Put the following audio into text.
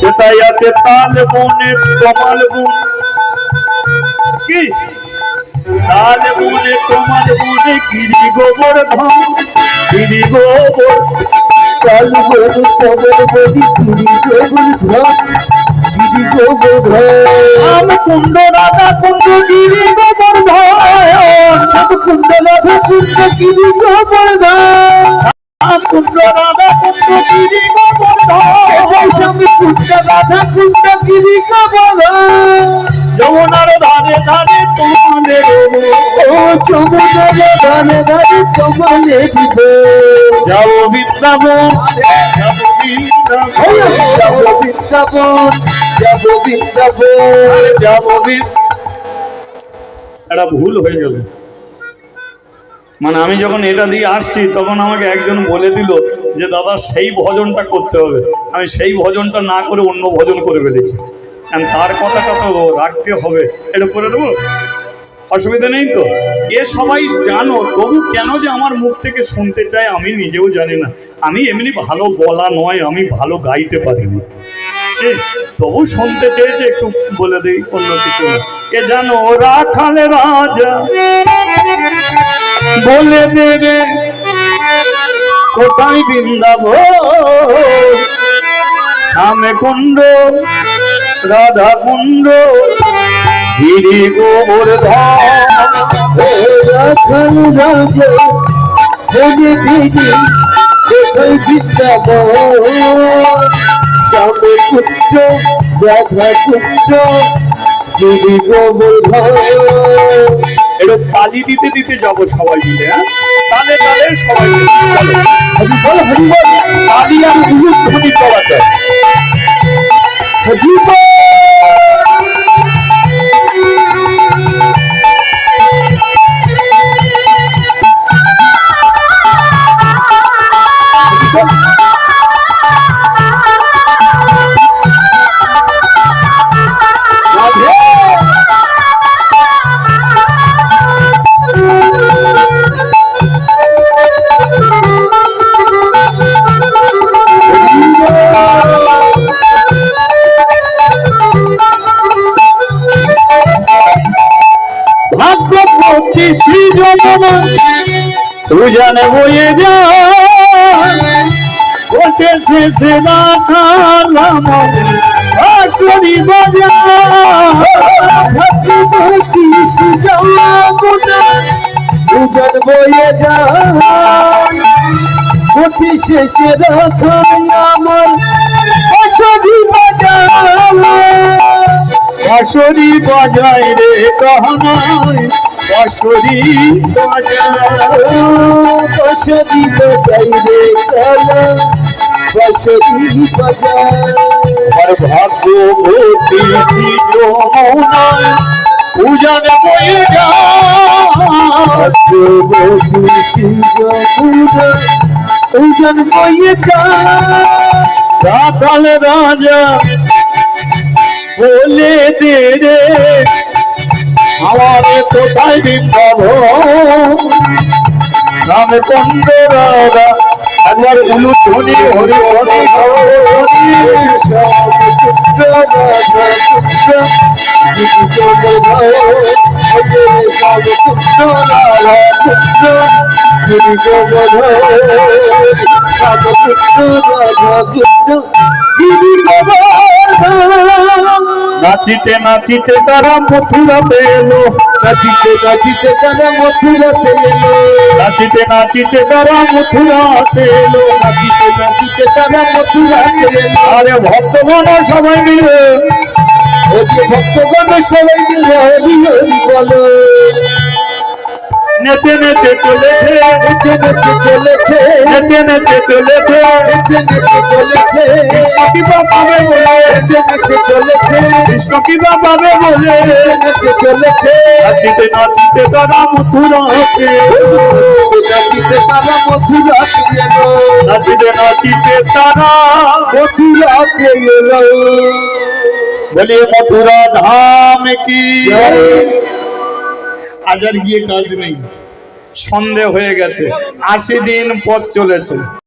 সেটাই আছে তাল বনে তোমাল বন কি তাল বনে তোমাল বনে গিরি গোবর ধাম গিরি গোবর গরু কবর বলি গিরি গোবর ধাম কুণ্ড রাধা কুণ্ড গিরি গোবর সব কুণ্ড রাধা কুণ্ড গিরি গোবর রাম কুণ্ড রাধা কুণ্ড গিরি গোবর ধাম সব কুণ্ড রাধা কুণ্ড গিরি গোবর যমুনার ধারে ধারে তোমাদের ও চমনের ধারে ধারে বৃন্দাবন যাব বৃন্দাবন। একটা ভুল হয়ে গেল। মানে আমি যখন এটা দিয়ে আসছি, তখন আমাকে একজন বলে দিল যে, দাদা, সেই ভজনটা করতে হবে। আমি সেই ভজনটা না করে অন্য ভজন করে ফেলেছি। তার কথাটা তো রাখতে হবে। এটা করে দেবো? অসুবিধা নেই তো? এ সবাই জানো, তবু কেন যে আমার মুখ থেকে শুনতে চায় আমি নিজেও জানি না। আমি এমনি ভালো গলা নয়, আমি ভালো গাইতে পারি না। তবু শুনতে চেয়েছে একটু বলে দিই অন্য কিছু এ জানো, রাখালে রাজা বলে দেবে কোথায় বৃন্দাব শ্যামে কুণ্ড, রাধা কুণ্ড গিরি গোবর ধাম রাখাল রাজা। দিদি কোথায় বৃন্দাবন শ্যামে কুঞ্জ রাধা কুঞ্জ গিরি গোবর ধাম একটু তালি দিতে দিতে যাব সবাই মিলে হ্যাঁ তালে তালে সবাই চলো হরি বল হরি বল তালি আর উলুধ্বনি চলাতে হরি বল শ্রী যমুনা সুজন বয়ে কোটে শেষে রাখালাম আসরি সুজামুনা উজন বয়ে যায়। গতি শেষে রাখাই আমার আসরি বাজায় রে কহনায় আসরি বাজায়। অসধি বাজাই রে অসধি বাজায় ভাগ্যবতী শ্রী যমুনা পূজন বয়ে যায় ওজন বয়ে যায় রাখাল রাজা বলে দে রে আমার কোথায় বৃন্দাব নামে চন্দ্র রাজা একবার উলুধ্বনি হরি হরি হরি নাচিতে নাচিতে তারা মথুরা পেল নাচিতে নাচিতে তারা মথুরা পেল নাচিতে নাচিতে তারা মথুরা পেল নাচিতে নাচিতে তারা মথুরাতে এলো। আরে ভক্তগণ সবাই মিলে, ও ভক্তগণ সবাই মিলে হরি হরি বলো। নেচে নেচে চলেছে নেচে নেচে চলেছে নেচে নেচে চলেছে। নেচে নেচে চলেছে। কৃষ্ণ পাবে বলে? নেচে নেচে চলেছে। কৃষ্ণ কি বা পাবে বলে? নেচে নেচে চলেছে। নাচিতে নাচিতে তারা মথুরাতে নাচিতে তারা মথুরাতে এলো নাচিতে নাচিতে তারা মথুরাতে এলো বলিয়ে মথুরা ধাম কি? আজ গিয়ে কাজ নেই। সন্দেহ হয়ে গেছে আশি দিন পথ চলেছে।